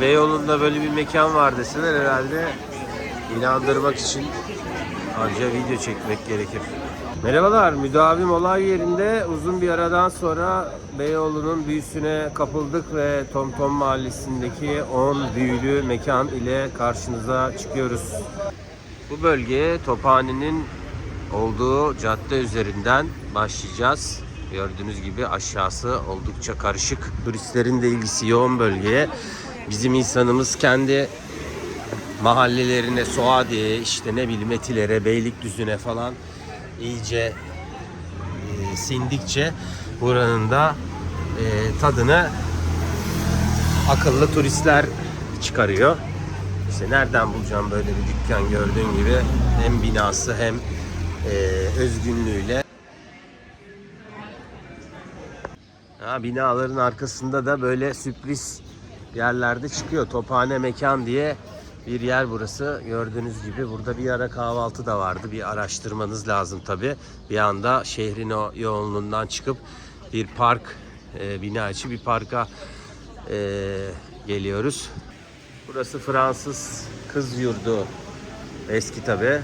Beyoğlu'nda böyle bir mekan var deseler herhalde inandırmak için anca video çekmek gerekir. Merhabalar, müdavim olay yerinde uzun bir aradan sonra Beyoğlu'nun büyüsüne kapıldık ve Tomtom Mahallesi'ndeki 10 büyülü mekan ile karşınıza çıkıyoruz. Bu bölgeye Tophane'nin olduğu cadde üzerinden başlayacağız. Gördüğünüz gibi aşağısı oldukça karışık. Turistlerin de ilgisi yoğun bölgeye. Bizim insanımız kendi mahallelerine, Suadiye'ye, işte ne bileyim Etiler'e, Beylikdüzü'ne falan iyice e, sindikçe buranın da e, tadını akıllı turistler çıkarıyor. İşte nereden bulacağım böyle bir dükkan gördüğün gibi hem binası hem e, özgünlüğüyle. Ha, binaların arkasında da böyle sürpriz yerlerde çıkıyor. Tophane Mekan diye bir yer burası. Gördüğünüz gibi burada bir ara kahvaltı da vardı. Bir araştırmanız lazım tabi. Bir anda şehrin o yoğunluğundan çıkıp bir park, e, bina içi bir parka e, geliyoruz. Burası Fransız kız yurdu. Eski tabi.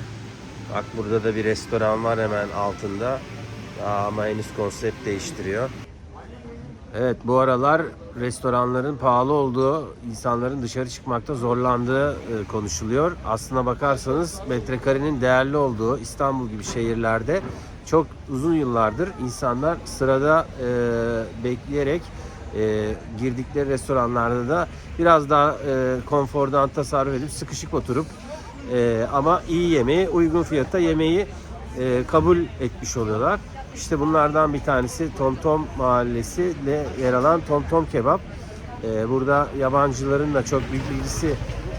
Bak burada da bir restoran var hemen altında. Ama henüz konsept değiştiriyor. Evet bu aralar restoranların pahalı olduğu, insanların dışarı çıkmakta zorlandığı e, konuşuluyor. Aslına bakarsanız metrekarenin değerli olduğu İstanbul gibi şehirlerde çok uzun yıllardır insanlar sırada e, bekleyerek e, girdikleri restoranlarda da biraz daha e, konfordan tasarruf edip sıkışık oturup e, ama iyi yemeği, uygun fiyata yemeği e, kabul etmiş oluyorlar. İşte bunlardan bir tanesi Tomtom Mahallesi ile yer alan Tomtom Kebap. E, burada yabancıların da çok büyük bilgisi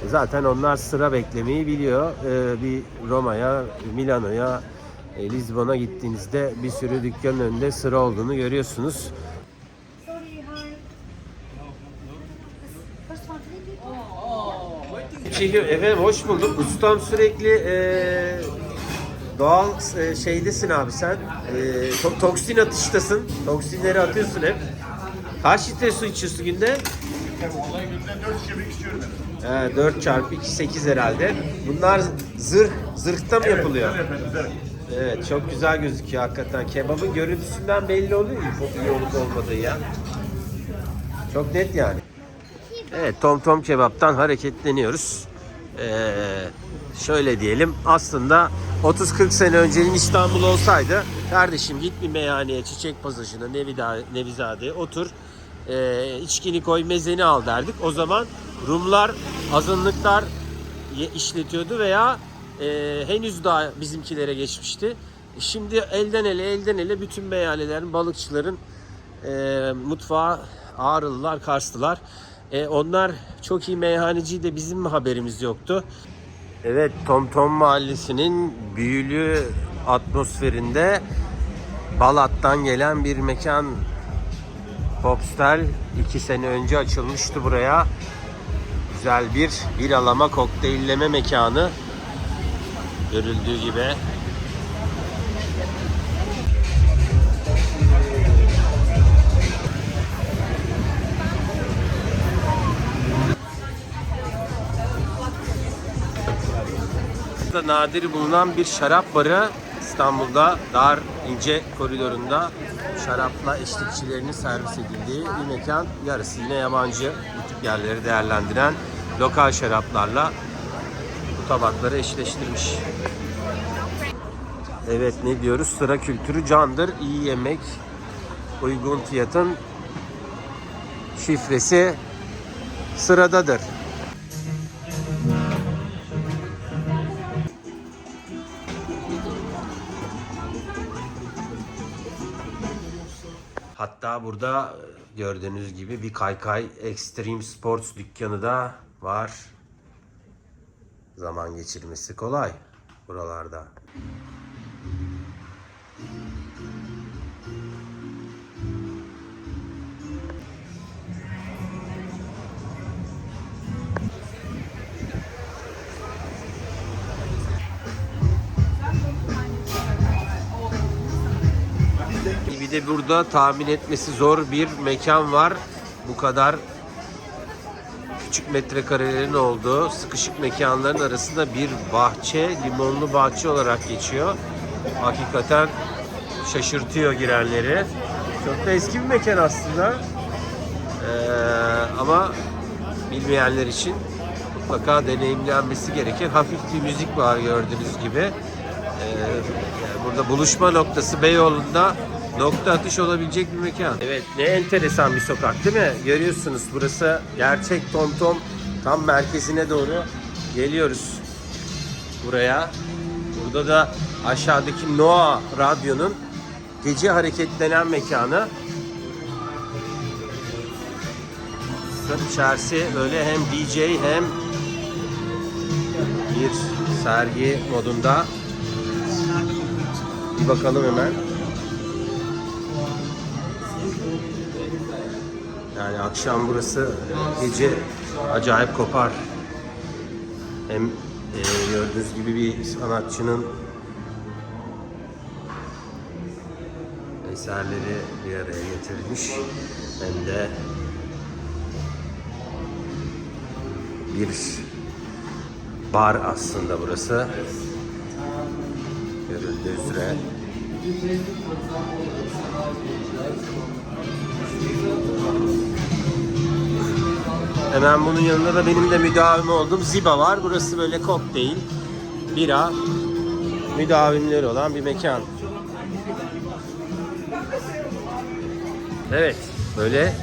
zaten onlar sıra beklemeyi biliyor. E, bir Roma'ya, Milano'ya, e, Lizbon'a gittiğinizde bir sürü dükkanın önünde sıra olduğunu görüyorsunuz. Çekim efendim hoş bulduk. Ustam sürekli e, doğal e, şeydesin abi sen. E, to- toksin atıştasın. Toksinleri atıyorsun hep. Kaç litre su içiyorsun günde? Vallahi günde 4 şişe içiyorum ben. He, 4 çarpı 2 8 herhalde. Bunlar zırh zırhta mı yapılıyor? Evet efendim, evet. Evet çok güzel gözüküyor hakikaten. Kebabın görüntüsünden belli oluyor iyi iyi olup olmadığı ya. Çok net yani. Evet Tom Tom Kebap'tan hareketleniyoruz. Ee, şöyle diyelim aslında 30-40 sene öncenin İstanbul olsaydı kardeşim git bir meyhaneye Çiçek Pasajı'na Nevizade'ye otur ee, içkini koy mezeni al derdik. O zaman Rumlar azınlıklar işletiyordu veya e, henüz daha bizimkilere geçmişti. Şimdi elden ele elden ele bütün meyhanelerin balıkçıların e, mutfağı Ağrılılar, Karslılar. E, onlar çok iyi meyhaneci de bizim mi haberimiz yoktu? Evet, Tom Tom Mahallesi'nin büyülü atmosferinde Balat'tan gelen bir mekan Popstel iki sene önce açılmıştı buraya. Güzel bir biralama kokteylleme mekanı. Görüldüğü gibi. Burada nadir bulunan bir şarap barı İstanbul'da dar ince koridorunda şarapla eşlikçilerinin servis edildiği bir mekan. Yarısı yine yabancı bu tip yerleri değerlendiren lokal şaraplarla bu tabakları eşleştirmiş. Evet ne diyoruz? Sıra kültürü candır. İyi yemek, uygun fiyatın şifresi sıradadır. Hatta burada e, gördüğünüz gibi bir kaykay Extreme Sports dükkanı da var. Zaman geçirmesi kolay buralarda. Bir de burada tahmin etmesi zor bir mekan var. Bu kadar küçük metrekarelerin olduğu sıkışık mekanların arasında bir bahçe, limonlu bahçe olarak geçiyor. Hakikaten şaşırtıyor girenleri. Çok da eski bir mekan aslında. Ee, ama bilmeyenler için mutlaka deneyimlenmesi gerekir. Hafif bir müzik var gördüğünüz gibi. Ee, burada buluşma noktası Beyoğlu'nda nokta atış olabilecek bir mekan. Evet ne enteresan bir sokak değil mi? Görüyorsunuz burası gerçek Tomtom tam merkezine doğru geliyoruz buraya. Burada da aşağıdaki Noah Radyo'nun gece hareketlenen mekanı. İçerisi böyle hem DJ hem bir sergi modunda. Bir bakalım hemen. Yani akşam burası gece acayip kopar. Hem e, gördüğünüz gibi bir sanatçının eserleri bir araya getirilmiş. Hem de bir bar aslında burası. Görüldüğü üzere. Hemen bunun yanında da benim de müdavimi olduğum Ziba var. Burası böyle kokteyl, bira, müdavimleri olan bir mekan. Evet, böyle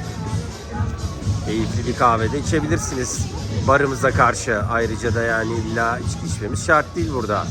keyifli bir kahvede içebilirsiniz. Barımıza karşı ayrıca da yani illa içki içmemiz şart değil burada.